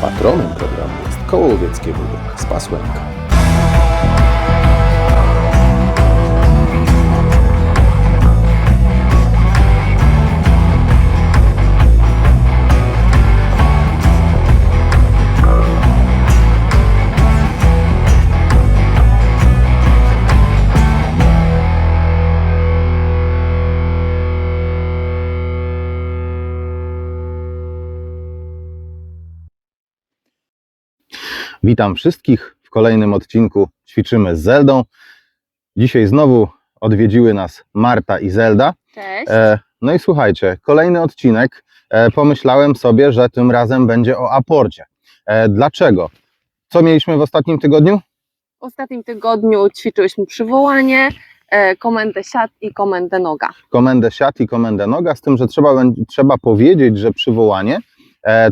Patronem programu jest Koło Łowieckie Wódek z Pasłęka. Witam wszystkich w kolejnym odcinku Ćwiczymy z Zeldą. Dzisiaj znowu odwiedziły nas Marta i Zelda. Cześć. E, no i słuchajcie, kolejny odcinek. E, pomyślałem sobie, że tym razem będzie o aporcie. E, dlaczego? Co mieliśmy w ostatnim tygodniu? W ostatnim tygodniu ćwiczyłyśmy przywołanie, komendę siat i komendę noga. Komendę siat i komendę noga, z tym, że trzeba, trzeba powiedzieć, że przywołanie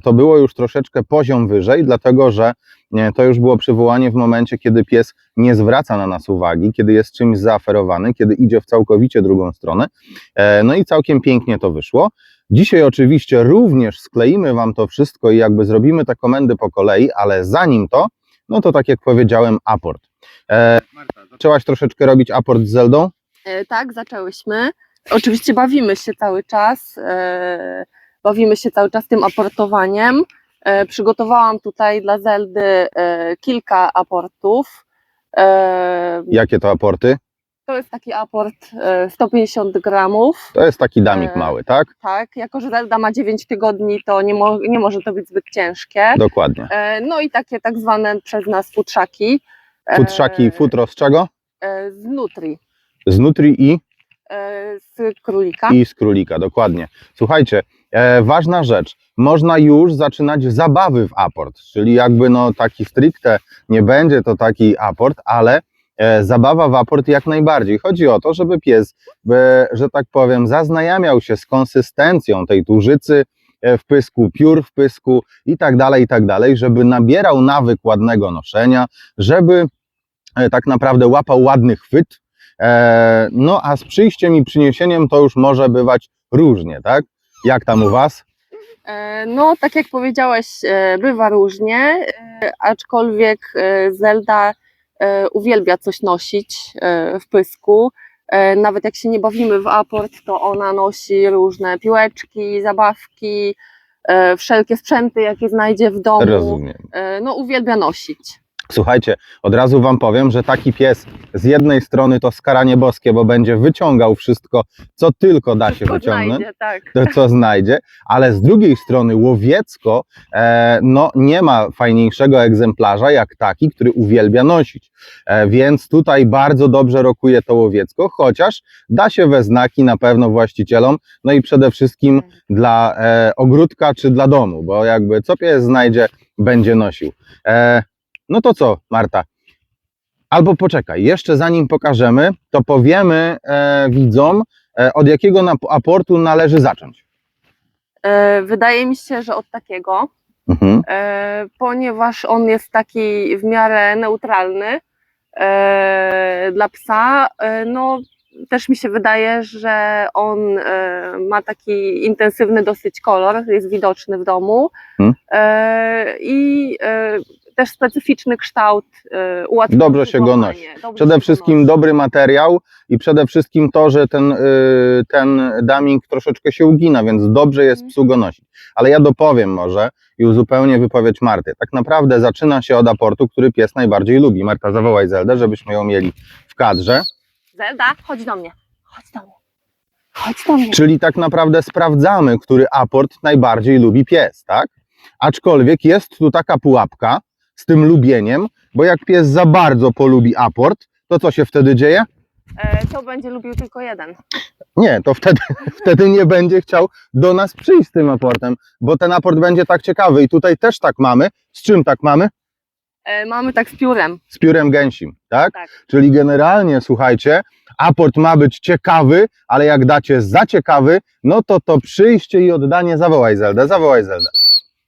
to było już troszeczkę poziom wyżej, dlatego że to już było przywołanie w momencie, kiedy pies nie zwraca na nas uwagi, kiedy jest czymś zaaferowany, kiedy idzie w całkowicie drugą stronę. E, No i całkiem pięknie to wyszło. Dzisiaj oczywiście również skleimy Wam to wszystko i jakby zrobimy te komendy po kolei, ale zanim to, no to tak jak powiedziałem, aport. E, Marta, zaczęłaś troszeczkę robić aport z Zeldą? E, Tak, zaczęłyśmy. Oczywiście bawimy się cały czas. e, Bawimy się cały czas tym aportowaniem. E, Przygotowałam tutaj dla Zeldy e, kilka aportów. E, Jakie to aporty? To jest taki aport e, 150 gramów. To jest taki damik mały, tak? Tak, jako że Zelda ma 9 tygodni, to nie, mo- nie może to być zbyt ciężkie. Dokładnie. No i takie tak zwane przez nas futrzaki. Futrzaki, futro z czego? Z nutri, Z nutri i, z królika. i z królika, dokładnie. Słuchajcie, e, ważna rzecz. Można już zaczynać zabawy w aport, czyli jakby no taki stricte nie będzie to taki aport, ale e, zabawa w aport jak najbardziej. Chodzi o to, żeby pies, e, że tak powiem, zaznajamiał się z konsystencją tej tużycy e, w pysku, piór w pysku i tak dalej, i tak dalej, żeby nabierał nawyk ładnego noszenia, żeby e, tak naprawdę łapał ładny chwyt, E, No a z przyjściem i przyniesieniem to już może bywać różnie, tak? Jak tam u Was? E, No, tak jak powiedziałeś, e, bywa różnie, e, aczkolwiek e, Zelda e, uwielbia coś nosić e, w pysku. E, Nawet jak się nie bawimy w aport, to ona nosi różne piłeczki, zabawki, e, wszelkie sprzęty, jakie znajdzie w domu. Rozumiem. E, No, uwielbia nosić. Słuchajcie, od razu Wam powiem, że taki pies z jednej strony to skaranie boskie, bo będzie wyciągał wszystko, co tylko da się wyciągnąć. znajdzie, tak. to co znajdzie, ale z drugiej strony łowiecko e, no, nie ma fajniejszego egzemplarza jak taki, który uwielbia nosić. E, więc tutaj bardzo dobrze rokuje to łowiecko, chociaż da się we znaki na pewno właścicielom, no i przede wszystkim dla e, ogródka czy dla domu, bo jakby co pies znajdzie, będzie nosił. E, no to co, Marta? Albo poczekaj, jeszcze zanim pokażemy, to powiemy e, widzom, e, od jakiego aportu należy zacząć. E, Wydaje mi się, że od takiego. Mhm. e, ponieważ on jest taki w miarę neutralny e, dla psa. E, no, też mi się wydaje, że on e, ma taki intensywny dosyć kolor, jest widoczny w domu Hmm. e, i e, też specyficzny kształt e, ułatwia Dobrze się go nosi. Dobrze Przede wszystkim nosi. dobry materiał i przede wszystkim to, że ten, y, ten daming troszeczkę się ugina, więc dobrze jest Mhm. psu go nosić. Ale ja dopowiem może i uzupełnię wypowiedź Marty. Tak naprawdę zaczyna się od aportu, który pies najbardziej lubi. Marta, zawołaj Zeldę, żebyśmy ją mieli w kadrze. Zelda, chodź do mnie. Chodź do mnie. Chodź do mnie. Czyli tak naprawdę sprawdzamy, który aport najbardziej lubi pies, tak? Aczkolwiek jest tu taka pułapka z tym lubieniem, bo jak pies za bardzo polubi aport, to co się wtedy dzieje? E, to będzie lubił tylko jeden. Nie, to wtedy, wtedy nie będzie chciał do nas przyjść z tym aportem, bo ten aport będzie tak ciekawy i tutaj też tak mamy. Z czym tak mamy? E, mamy tak z piórem. Z piórem gęsim, tak? Tak. Czyli generalnie, słuchajcie, aport ma być ciekawy, ale jak dacie za ciekawy, no to to przyjście i oddanie, zawołaj Zeldę, zawołaj Zeldę.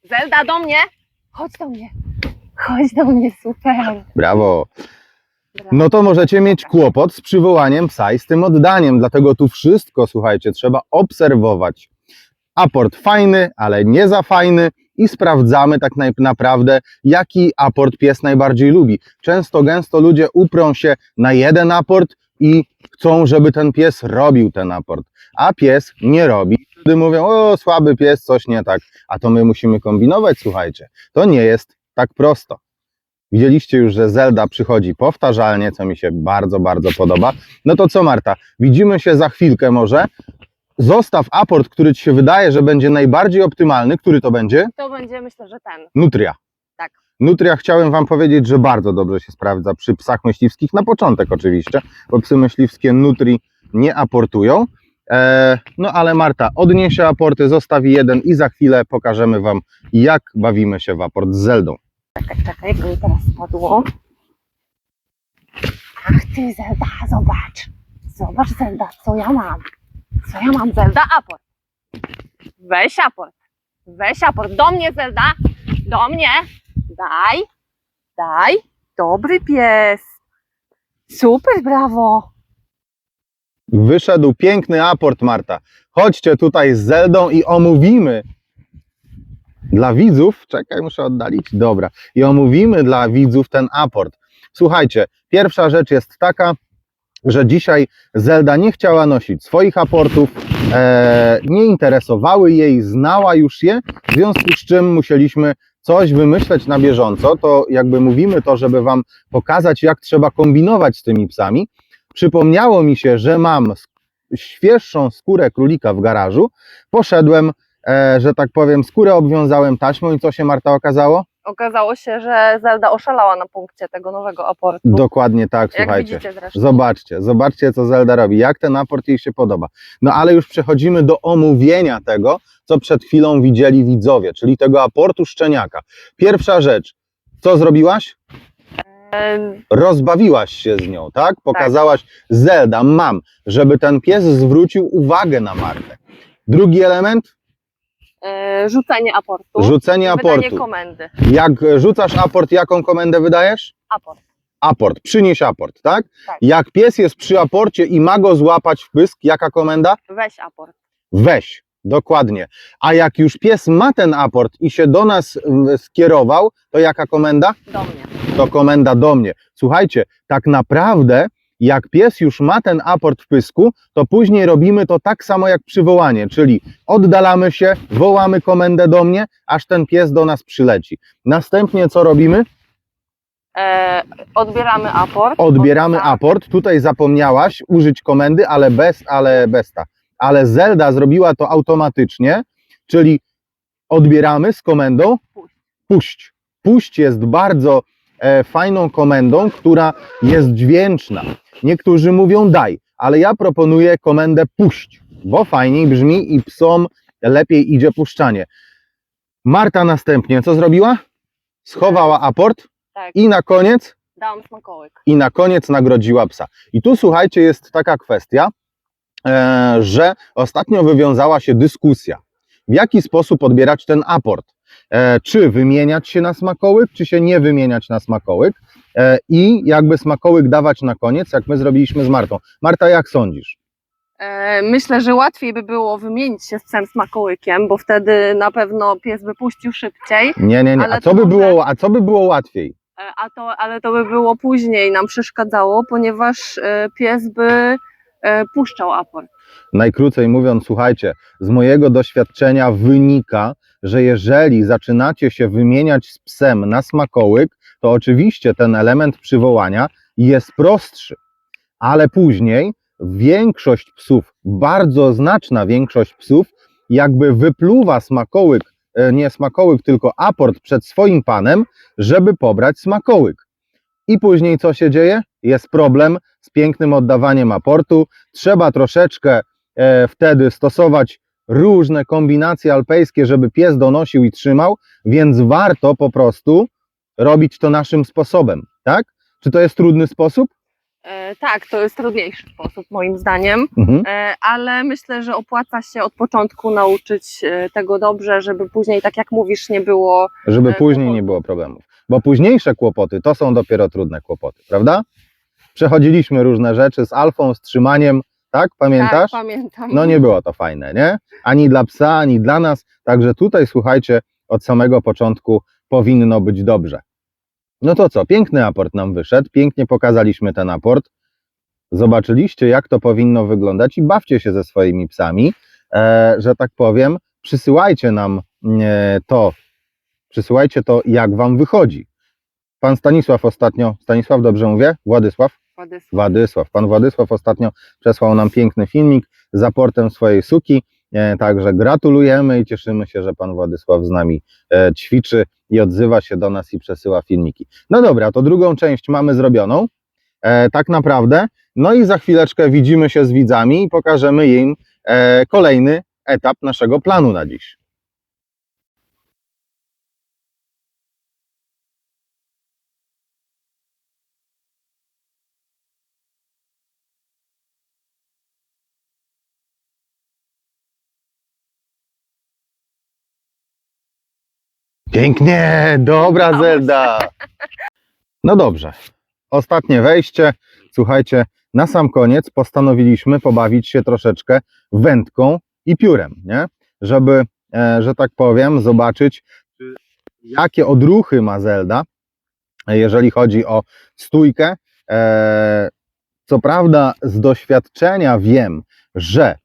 Zelda do mnie! Chodź do mnie! Chodź do mnie, super! Brawo. No to możecie mieć kłopot z przywołaniem psa i z tym oddaniem, dlatego tu wszystko, słuchajcie, trzeba obserwować. Aport fajny, ale nie za fajny, i sprawdzamy tak naprawdę, jaki aport pies najbardziej lubi. Często, gęsto ludzie uprą się na jeden aport i chcą, żeby ten pies robił ten aport, a pies nie robi. Wtedy mówią, o słaby pies, coś nie tak, a to my musimy kombinować, słuchajcie. To nie jest tak prosto. Widzieliście już, że Zelda przychodzi powtarzalnie, co mi się bardzo, bardzo podoba. No to co, Marta? Widzimy się za chwilkę może. Zostaw aport, który ci się wydaje, że będzie najbardziej optymalny. Który to będzie? To będzie myślę, że ten. Nutria. Tak. Nutria chciałem Wam powiedzieć, że bardzo dobrze się sprawdza przy psach myśliwskich, na początek oczywiście, bo psy myśliwskie Nutri nie aportują. E, no ale Marta odniesie aporty, zostawi jeden i za chwilę pokażemy Wam, jak bawimy się w aport z Zeldą. Czekaj, czekaj, bo mi teraz spadło. Ach ty Zelda, zobacz. Zobacz Zelda, co ja mam. Co ja mam Zelda? Aport. Weź aport. Weź aport. Do mnie Zelda. Do mnie. Daj. Daj. Dobry pies. Super, brawo. Wyszedł piękny aport, Marta. Chodźcie tutaj z Zeldą i omówimy dla widzów. Czekaj, muszę oddalić. Dobra. I omówimy dla widzów ten aport. Słuchajcie, pierwsza rzecz jest taka, że dzisiaj Zelda nie chciała nosić swoich aportów, e, nie interesowały jej, znała już je, w związku z czym musieliśmy coś wymyśleć na bieżąco. To jakby mówimy to, żeby Wam pokazać, jak trzeba kombinować z tymi psami. Przypomniało mi się, że mam świeższą skórę królika w garażu. Poszedłem, że tak powiem, skórę obwiązałem taśmą i co się Marta okazało? Okazało się, że Zelda oszalała na punkcie tego nowego aportu. Dokładnie tak, Jak słuchajcie. Zobaczcie, zobaczcie, co Zelda robi, jak ten aport jej się podoba. No ale już przechodzimy do omówienia tego, co przed chwilą widzieli widzowie, czyli tego aportu szczeniaka. Pierwsza rzecz, co zrobiłaś? Rozbawiłaś się z nią, tak? Pokazałaś, Zelda, mam, żeby ten pies zwrócił uwagę na Martę. Drugi element, e, Rzucenie aportu. rzucenie Wydanie aportu. komendy. Jak rzucasz aport, jaką komendę wydajesz? Aport. Aport, przynieś aport, tak? Tak. Jak pies jest przy aporcie i ma go złapać w pysk, jaka komenda? Weź aport. Weź, dokładnie. A jak już pies ma ten aport i się do nas mm, skierował, to jaka komenda? Do mnie. To komenda do mnie. Słuchajcie, tak naprawdę, jak pies już ma ten aport w pysku, to później robimy to tak samo jak przywołanie, czyli oddalamy się, wołamy komendę do mnie, aż ten pies do nas przyleci. Następnie co robimy? E, odbieramy aport. Odbieramy aport. Tutaj zapomniałaś użyć komendy, ale bez, ale bez ta. Ale Zelda zrobiła to automatycznie, czyli odbieramy z komendą Puść. puść. Puść jest bardzo fajną komendą, która jest dźwięczna. Niektórzy mówią daj, ale ja proponuję komendę puść, bo fajniej brzmi i psom lepiej idzie puszczanie. Marta następnie co zrobiła? Schowała aport Tak, i na koniec dałam smakołyk. i na koniec nagrodziła psa. I tu słuchajcie, jest taka kwestia, e, że ostatnio wywiązała się dyskusja, w jaki sposób odbierać ten aport. E, czy wymieniać się na smakołyk, czy się nie wymieniać na smakołyk e, i jakby smakołyk dawać na koniec, jak my zrobiliśmy z Martą. Marta, jak sądzisz? E, myślę, że łatwiej by było wymienić się z psem smakołykiem, bo wtedy na pewno pies by puścił szybciej, Nie, nie, nie. A co by może- było, a co by było łatwiej? a to, ale to by było później nam przeszkadzało, ponieważ pies by puszczał aport. Najkrócej mówiąc, słuchajcie, z mojego doświadczenia wynika, że jeżeli zaczynacie się wymieniać z psem na smakołyk, to oczywiście ten element przywołania jest prostszy, ale później większość psów, bardzo znaczna większość psów, jakby wypluwa smakołyk, e, nie smakołyk, tylko aport przed swoim panem, żeby pobrać smakołyk. I później co się dzieje? Jest problem z pięknym oddawaniem aportu. Trzeba troszeczkę e, wtedy stosować różne kombinacje alpejskie, żeby pies donosił i trzymał, więc warto po prostu robić to naszym sposobem, tak? Czy to jest trudny sposób? E, tak, to jest trudniejszy sposób moim zdaniem, Mhm. e, ale myślę, że opłaca się od początku nauczyć e, tego dobrze, żeby później, tak jak mówisz, nie było Żeby E, później nie było problemów. Bo późniejsze kłopoty to są dopiero trudne kłopoty, prawda? Przechodziliśmy różne rzeczy z alfą, z trzymaniem, tak? Pamiętasz? Tak, pamiętam. No nie było to fajne, nie? Ani dla psa, ani dla nas. Także tutaj słuchajcie, od samego początku powinno być dobrze. No to co, piękny aport nam wyszedł, pięknie pokazaliśmy ten aport. Zobaczyliście, jak to powinno wyglądać i bawcie się ze swoimi psami, e, że tak powiem. Przysyłajcie nam e, to, przysyłajcie to, jak wam wychodzi. Pan Stanisław ostatnio, Stanisław dobrze mówię? Władysław? Władysław. Władysław. Pan Władysław ostatnio przesłał nam piękny filmik z aportem swojej suki. E, Także gratulujemy i cieszymy się, że pan Władysław z nami e, ćwiczy i odzywa się do nas i przesyła filmiki. No dobra, to drugą część mamy zrobioną. E, tak naprawdę. No i za chwileczkę widzimy się z widzami i pokażemy im kolejny etap naszego planu na dziś. Pięknie, dobra Zelda. No dobrze, ostatnie wejście. Słuchajcie, na sam koniec postanowiliśmy pobawić się troszeczkę wędką i piórem, nie? Żeby, e, że tak powiem, zobaczyć, czy- jakie odruchy ma Zelda, jeżeli chodzi o stójkę. E, co prawda, z doświadczenia wiem, że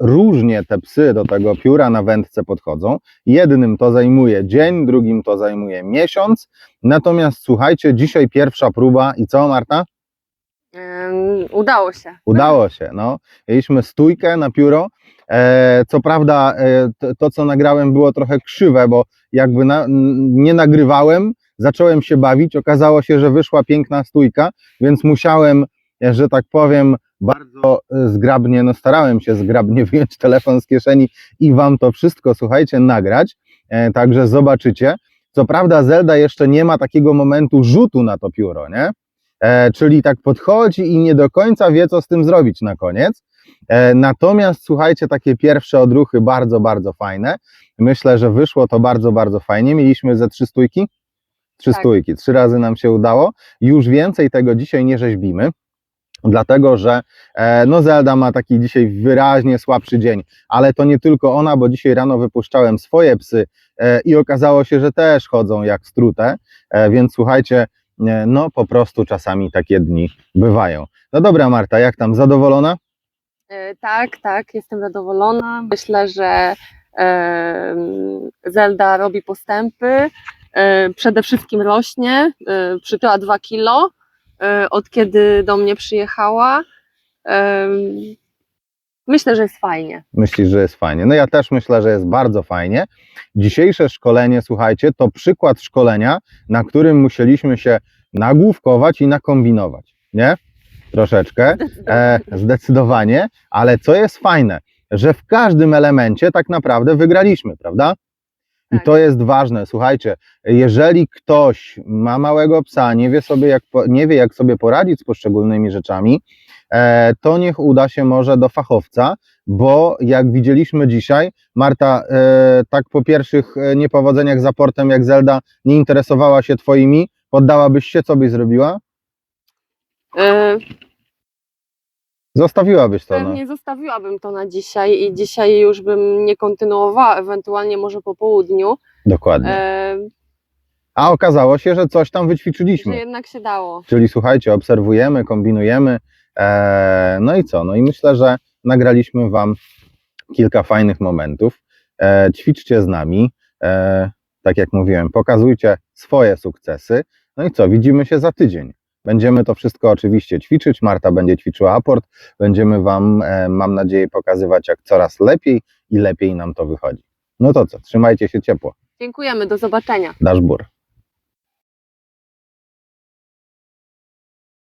różnie te psy do tego pióra na wędce podchodzą. Jednym to zajmuje dzień, drugim to zajmuje miesiąc. Natomiast słuchajcie, dzisiaj pierwsza próba i co, Marta? Udało się. Udało się. No. Mieliśmy stójkę na pióro. E, co prawda, e, to, co nagrałem, było trochę krzywe, bo jakby na, nie nagrywałem, zacząłem się bawić. Okazało się, że wyszła piękna stójka, więc musiałem, e, że tak powiem, bardzo e, zgrabnie, no starałem się zgrabnie wyjąć telefon z kieszeni i wam to wszystko, słuchajcie, nagrać. E, także zobaczycie. Co prawda, Zelda jeszcze nie ma takiego momentu rzutu na to pióro, nie? E, czyli tak podchodzi i nie do końca wie, co z tym zrobić na koniec. Natomiast słuchajcie, takie pierwsze odruchy bardzo, bardzo fajne. Myślę, że wyszło to bardzo, bardzo fajnie. Mieliśmy ze trzy stójki? Trzy Tak. stójki, trzy razy nam się udało. Już więcej tego dzisiaj nie rzeźbimy. Dlatego, że e, no Zelda ma taki dzisiaj wyraźnie słabszy dzień, ale to nie tylko ona, bo dzisiaj rano wypuszczałem swoje psy e, i okazało się, że też chodzą jak strute, e, więc słuchajcie, no po prostu czasami takie dni bywają. No dobra Marta, jak tam, zadowolona? Tak, tak, jestem zadowolona. Myślę, że Zelda robi postępy. Przede wszystkim rośnie. Przytyła 2 kilo od kiedy do mnie przyjechała. Myślę, że jest fajnie. Myślisz, że jest fajnie? No ja też myślę, że jest bardzo fajnie. Dzisiejsze szkolenie, słuchajcie, to przykład szkolenia, na którym musieliśmy się nagłówkować i nakombinować, nie? Troszeczkę. E, zdecydowanie, ale co jest fajne, że w każdym elemencie tak naprawdę wygraliśmy, prawda? I Tak. to jest ważne. Słuchajcie, jeżeli ktoś ma małego psa, nie wie sobie, jak, nie wie, jak sobie poradzić z poszczególnymi rzeczami, e, to niech uda się może do fachowca, bo jak widzieliśmy dzisiaj, Marta, e, tak po pierwszych e, niepowodzeniach z aportem, jak Zelda nie interesowała się twoimi, poddałabyś się, co byś zrobiła? E, Zostawiłabyś to. No. Pewnie zostawiłabym to na dzisiaj i dzisiaj już bym nie kontynuowała, ewentualnie może po południu. Dokładnie. E, A okazało się, że coś tam że wyćwiczyliśmy. jednak się dało. Czyli słuchajcie, obserwujemy, kombinujemy. E, no i co? No i myślę, że nagraliśmy Wam kilka fajnych momentów. E, ćwiczcie z nami. E, tak jak mówiłem, pokazujcie swoje sukcesy. No i co? Widzimy się za tydzień. Będziemy to wszystko oczywiście ćwiczyć. Marta będzie ćwiczyła aport. Będziemy Wam, e, mam nadzieję, pokazywać, jak coraz lepiej i lepiej nam to wychodzi. No to co? Trzymajcie się ciepło. Dziękujemy, do zobaczenia. Dasz bór.